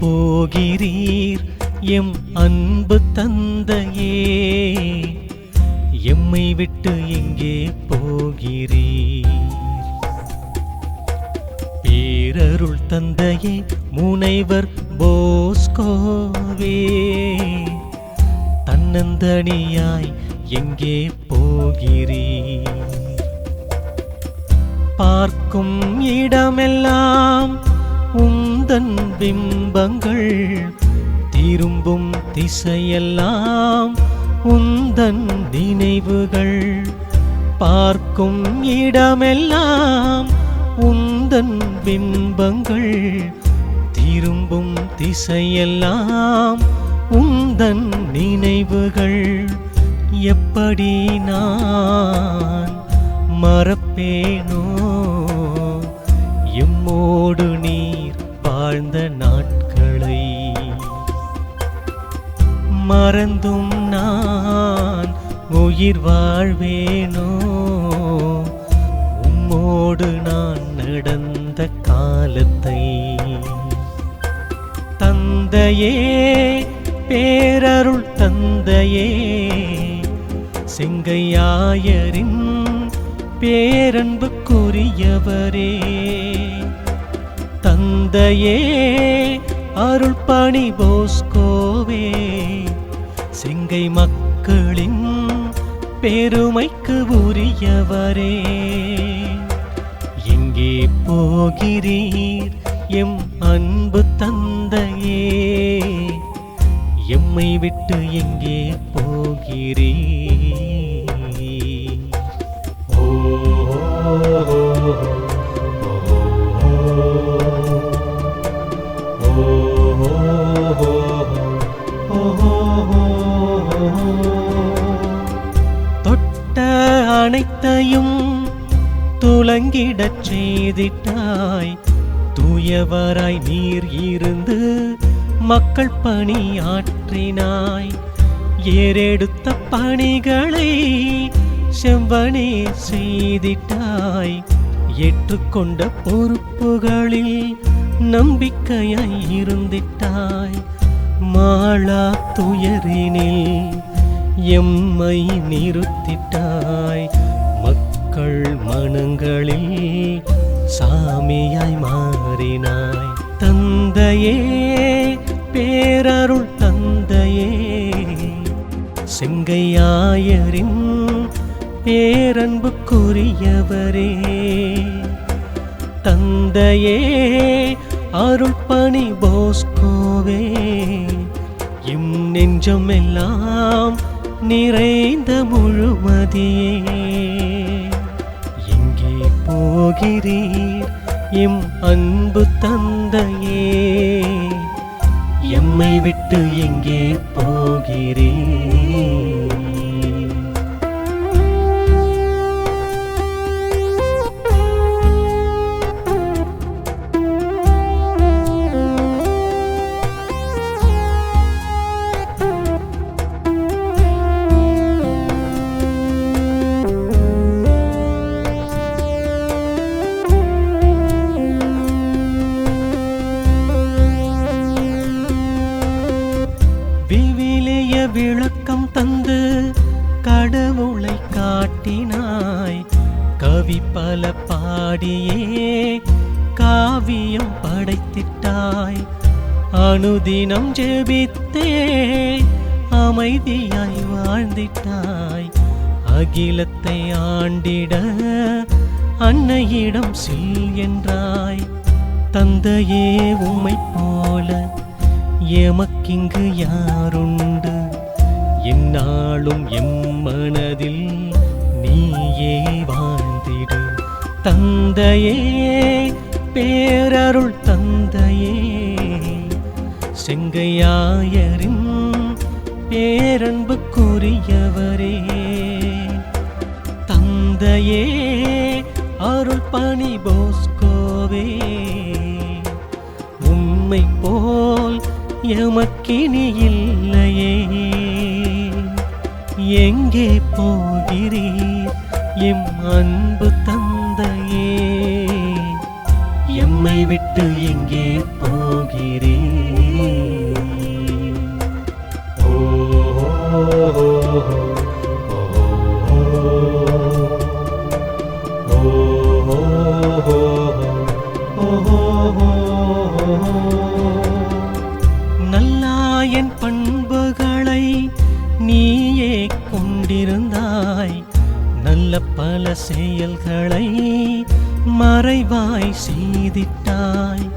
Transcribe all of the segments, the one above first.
போகிறீர் M அன்பு தந்தையே. எம்மை விட்டு எங்கே போகிறீர்? பேரருள் தந்தையே முனைவர் போஸ்கோவே. தன்னந்தனியாய் எங்கே போகிறீர்? பார்க்கும் இடமெல்லாம் தன் பிம்பங்கள் திரும்பும் திசையெல்லாம் உந்தன் நினைவுகள். பார்க்கும் இடமெல்லாம் உந்தன் பிம்பங்கள் திரும்பும் திசையெல்லாம் உந்தன் நினைவுகள். எப்படி நான் வாழ்வேனோ உம்மோடு நான் நடந்த காலத்தை. தந்தையே பேரருள் தந்தையே செங்கையாயரின் பேரன்புக்குரியவரே. தந்தையே அருள் பணி போஸ்கோவே செங்கை மக்களின் பெருமைக்கு உரியவரே. எங்கே போகிறீர் எம் அன்பு தந்தையே? எம்மை விட்டு எங்கே போகிறீர்? ஓ, அனைத்தையும் துலங்கிடச் செய்திட்டாய். தூயவராய் நீர் இருந்து மக்கள் பணியாற்றினாய். ஏறெடுத்த பணிகளை செவ்வனே செய்திட்டாய். ஏற்றுக்கொண்ட பொறுப்புகளில் நம்பிக்கையாய் இருந்திட்டாய். மாளா துயரினில் எம்மை நிறுத்திட்டாய். மனங்களில் சாமியாய் மாறினாய். தந்தையே பேரருள் தந்தையே செங்கையாயரின் பேரன்புக்குரியவரே. தந்தையே அருள் பணி போஸ்கோவே எம் நெஞ்சமெல்லாம் நிறைந்த முழுமதியே. போகிறீர் எம் அன்பு தந்தையே. எம்மை விட்டு எங்கே போகிறீர்? கவி பல பாடியே காவியம் படைத்திட்டாய். அனுதினம் ஜெபித்தே அமைதியாய் வாழ்ந்திட்டாய். அகிலத்தை ஆண்டிட அன்னையிடம் செல் என்றாய். தந்தையே உம்மை போல எமக்கிங்கு யாருண்டு? என்னாலும் எம் மனதில் தந்தையே பேரருள் தந்தையே. செங்கையாயரின் பேரன்புக்குரியவரே. தந்தையே அருள் பணி போஸ்கோவே உம்மை போல் எமக்கினி இல்லையே. எங்கே போகிறீர்? எம் அன்பு தந்தை. தந்தையே எம்மை விட்டு எங்கே போகிறே நல்லாயன் பண்புகளை நீயே கொண்டிருந்தாய். நல்ல பல செயல்களை மறைவாய் செய்திட்டாய்.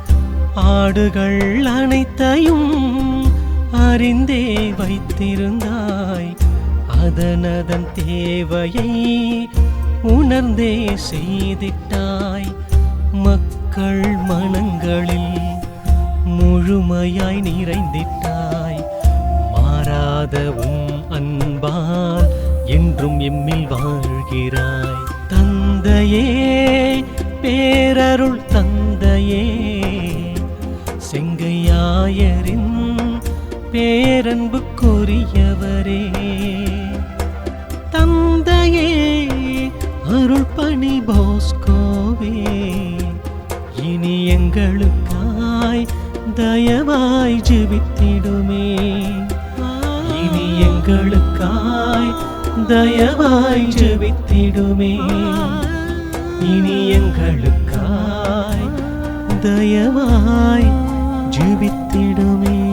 ஆடுகள் அனைத்தையும் அறிந்தே வைத்திருந்தாய். அதனதன் தேவையை உணர்ந்தே செய்திட்டாய். மக்கள் மனங்களில் முழுமையாய் நிறைந்திட்டாய். மாறாத உம் அன்பால் என்றும் எம்மில் வாழ்கிறாய். தந்தையே பேரருள் தந்தையே. செங்கையாயரின் பேரன்புக்குரியவரே. தந்தையே அருள் பணி போஸ்கோவே இனி எங்களுக்காய் தயவாய் ஜெபித்திடுமே. இனி எங்களுக்காய் தயவாய் ஜெபித்திடுமே. இனி எங்களுக்காய் தயவாய் ஜெபித்திடுமே.